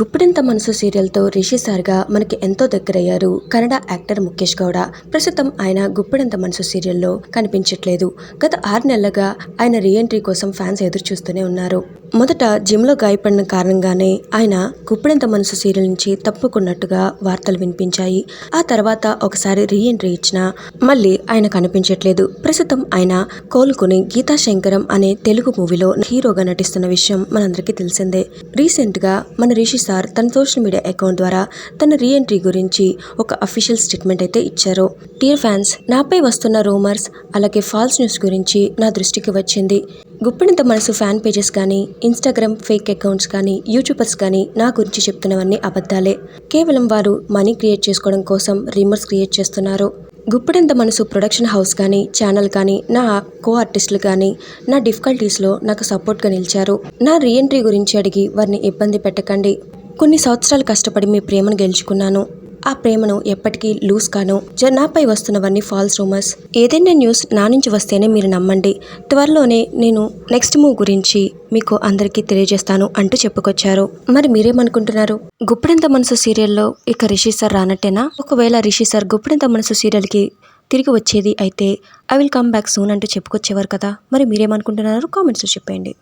గుప్పిడింత మనసు సీరియల్తో రిషి సార్గా మనకి ఎంతో దగ్గరయ్యారు కన్నడ యాక్టర్ ముఖేష్ గౌడ. ప్రస్తుతం ఆయన గుప్పిడంత మనసు సీరియల్లో కనిపించట్లేదు. గత ఆరు నెలలుగా ఆయన రీఎంట్రీ కోసం ఫ్యాన్స్ ఎదురు చూస్తూనే ఉన్నారు. మొదట జిమ్లో గాయపడిన కారణంగానే ఆయన గుప్పిడంత మనసు సీరియల్ నుంచి తప్పుకున్నట్టుగా వార్తలు వినిపించాయి. ఆ తర్వాత ఒకసారి రీఎంట్రీ ఇచ్చినా మళ్ళీ ఆయన కనిపించట్లేదు. ప్రస్తుతం ఆయన కోలుకుని గీతా శంకరం అనే తెలుగు మూవీలో హీరోగా నటిస్తున్న విషయం మనందరికీ తెలిసిందే. రీసెంట్గా మన రిషి సార్ తన సోషల్ మీడియా అకౌంట్ ద్వారా తన రీఎంట్రీ గురించి ఒక అఫీషియల్ స్టేట్మెంట్ అయితే ఇచ్చారు. డియర్ ఫ్యాన్స్ నాపై వస్తున్న రూమర్స్ అలాగే ఫాల్స్ న్యూస్ గురించి నా దృష్టికి వచ్చింది. గుప్పినంత మనసు ఫ్యాన్ పేజెస్ కానీ ఇన్స్టాగ్రామ్ ఫేక్ అకౌంట్స్ కానీ యూట్యూబర్స్ కానీ నా గురించి చెప్తున్నవన్నీ అబద్ధాలే. కేవలం వారు మనీ క్రియేట్ చేసుకోవడం కోసం రీమర్స్ క్రియేట్ చేస్తున్నారు. గుప్పిడంత మనసు ప్రొడక్షన్ హౌస్ కానీ ఛానల్ కానీ నా కో ఆర్టిస్టులు కానీ నా డిఫికల్టీస్లో నాకు సపోర్ట్గా నిలిచారు. నా రీఎంట్రీ గురించి అడిగి వారిని ఇబ్బంది పెట్టకండి. కొన్ని సంవత్సరాలు కష్టపడి మీ ప్రేమను గెలుచుకున్నాను. ఆ ప్రేమను ఎప్పటికీ లూజ్ కాను. నాపై వస్తున్నవన్నీ ఫాల్స్ రూమర్స్ ఏదైనా న్యూస్ నా నుంచి వస్తేనే మీరు నమ్మండి. త్వరలోనే నేను నెక్స్ట్ మూవ్ గురించి మీకు అందరికీ తెలియజేస్తాను అంటూ చెప్పుకొచ్చారు. మరి మీరేమనుకుంటున్నారు? గుప్పిడంత మనసు సీరియల్లో ఇక రిషి సార్ రానట్టేనా? ఒకవేళ రిషి సార్ గుప్పిడంత మనసు సీరియల్కి తిరిగి వచ్చేది అయితే I will come back soon అంటూ చెప్పుకొచ్చేవారు కదా. మరి మీరేమనుకుంటున్నారు? కామెంట్స్లో చెప్పండి